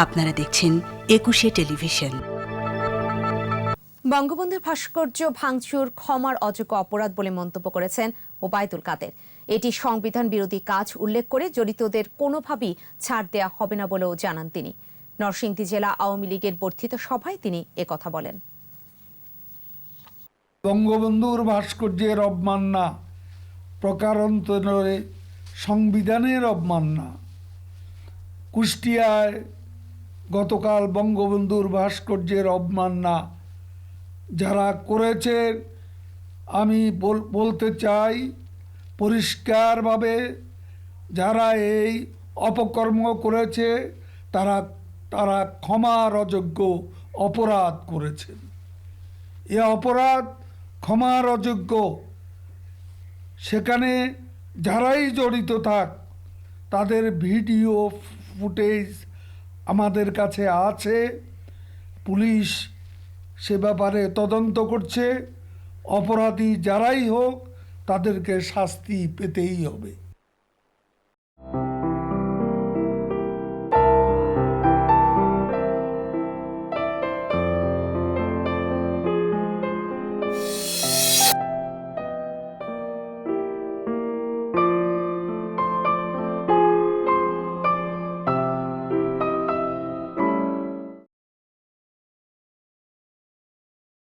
আপনারা দেখছেন একুশে টেলিভিশন। বঙ্গবন্ধুর ভাস্কর্য ভাঙচুর ক্ষমার অযোগ্য অপরাধ বলে মন্তব্য করেছেন ওবায়দুল কাদের। এটি সংবিধান বিরোধী কাজ উল্লেখ করে জড়িতদের কোনোভাবেই ছাড় দেয়া হবে না বলেও জানান তিনি। নরসিংদী জেলা আওয়ামী লীগের বর্ধিত সভায় তিনি একথা বলেন। বঙ্গবন্ধুর ভাস্কর্যের অবমাননা প্রকারান্তরে সংবিধানের অবমাননা। কুষ্টিয়ায় গতকাল বঙ্গবন্ধুর ভাস্কর্যের অবমাননা যারা করেছে, আমি বল- বলতে চাই পরিষ্কারভাবে, যারা এই অপকর্ম করেছে, তারা তারা ক্ষমার অযোগ্য অপরাধ করেছেন এ অপরাধ ক্ষমার অযোগ্য সেখানে যারাই জড়িত থাক, তাদের ভিডিও ফুটেজ আমাদের কাছে আছে। পুলিশ সে ব্যাপারে তদন্ত করছে। অপরাধী যারাই হোক, তাদেরকে শাস্তি পেতেই হবে।